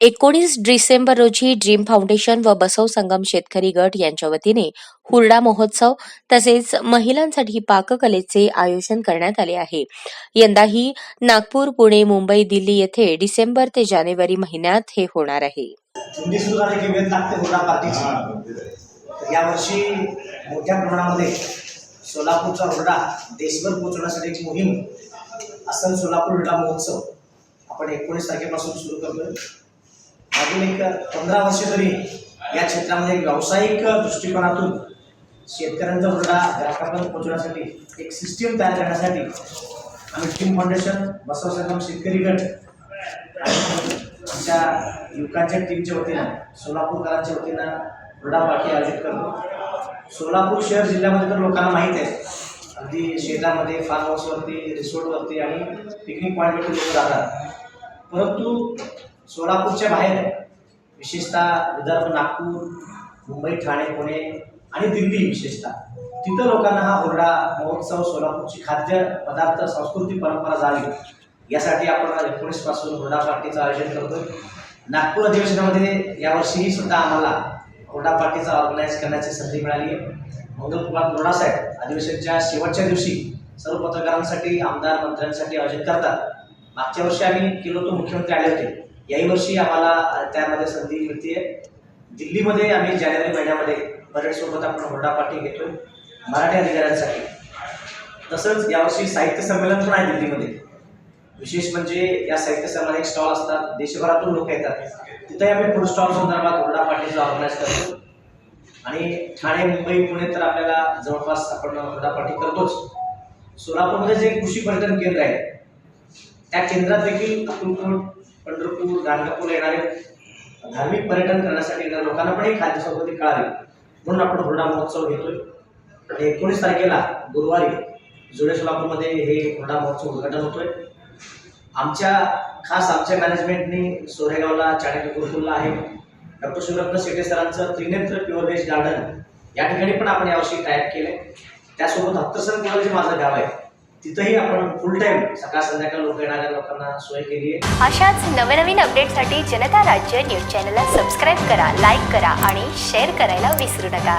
एकोणीस डिसेंबर रोजी dream foundation व बसव संगम शेतकरी गट यांच्या वतीने हुरडा महोत्सव तसेच महिलांसाठी पाककलेचे आयोजन करण्यात आले आहे. यंदाही नागपूर पुणे मुंबई दिल्ली येथे डिसेंबर ते जानेवारी महिन्यात हे होणार आहे. यावर्षी मोठ्या प्रमाणामध्ये सोलापूरचा हुरडा देशभर पोहोचवण्यासाठी एक मोहीम असल सोलापूर हुरडा महोत्सव आपण एकोणीस तारखेपासून सुरू करतोय. मागील एक पंधरा वर्षे तरी या क्षेत्रामध्ये व्यावसायिक दृष्टिकोनातून शेतकऱ्यांचा हुरडा ग्राहकांपर्यंत पोहोचवण्यासाठी एक सिस्टीम तयार करण्यासाठी आम्ही टीम फाउंडेशन बसव संगम शेतकरी गट आमच्या युवकांच्या टीमच्या वतीनं सोलापूरकरांच्या वतीनं हुरडा पार्टी आयोजित करतो. सोलापूर शहर जिल्ह्यामध्ये तर लोकांना माहीत आहे. अगदी शेतामध्ये फार्म हाऊसवरती रिसोर्टवरती आणि पिकनिक पॉईंटवरती लोक जातात परंतु सोलापूरच्या बाहेर विशेषतः विदर्भ नागपूर मुंबई ठाणे पुणे आणि दिल्ली विशेषतः तिथं लोकांना हा हुरडा महोत्सव सोलापूरची खाद्य पदार्थ संस्कृती परंपरा जावी यासाठी आपण एकोणीसपासून एकोणीसपासून हुरडा पार्टीचं आयोजन करतो नागपूर अधिवेशनामध्ये यावर्षीही सुद्धा आम्हाला हुरडा पार्टीचा ऑर्गनाईज करण्याची संधी मिळाली आहे. मंगलकुमार हुरडा साहेब अधिवेशनच्या शेवटच्या दिवशी सर्व पत्रकारांसाठी आमदार मंत्र्यांसाठी आयोजन करतात. मागच्या वर्षी आम्ही केलो तो मुख्यमंत्री आले होते. याही वर्षी आम्हाला त्यामध्ये संधी मिळते दिल्लीमध्ये आम्ही जानेवारी महिन्यामध्ये परेडसोबत आपण हुरडा पार्टी घेतोय मराठी अधिकाऱ्यांसाठी. तसंच यावर्षी साहित्य संमेलन पण आहे दिल्लीमध्ये. विशेष म्हणजे या साहित्य संमेलन एक स्टॉल असतात देशभरातून लोक येतात. तिथे आम्ही फूड स्टॉल संदर्भात हुरडा पार्टीचं ऑर्गनाईज करतो. आणि ठाणे मुंबई पुणे तर आपल्याला जवळपास आपण हुरडा पार्टी करतोच. सोलापूरमध्ये जे कृषी पर्यटन केंद्र आहे त्या केंद्रात देखील आपण पंढरपूर गाणगापूर येणारे धार्मिक पर्यटन करण्यासाठी येणाऱ्या लोकांना पण ही खाद्यसंस्कृती कळावी म्हणून आपण हुरडा महोत्सव घेतोय. एकोणीस तारखेला गुरुवारी जुळे सोलापूरमध्ये हे हुरडा महोत्सव उद्घाटन होतोय. आमच्या खास आमच्या मॅनेजमेंटनी सोरेगावला चाणक्य गुरुकुलला आहे. डॉक्टर शिवरत्न शेटे सरांचं त्रिनेत्र प्युअर व्हेज गार्डन या ठिकाणी पण आपण यावर्षी टाईप केले त्यासोबत हत्तरसन कॉलेज जे माझं गाव आहे. तिथंही आपण फुल टाइम सकाळ संध्याकाळ लोक येणाऱ्या लोकांना सोय केली आहे. अशाच नवनवीन अपडेटसाठी जनता राज्य न्यूज चॅनलला सबस्क्राईब करा लाईक करा आणि शेअर करायला विसरू नका.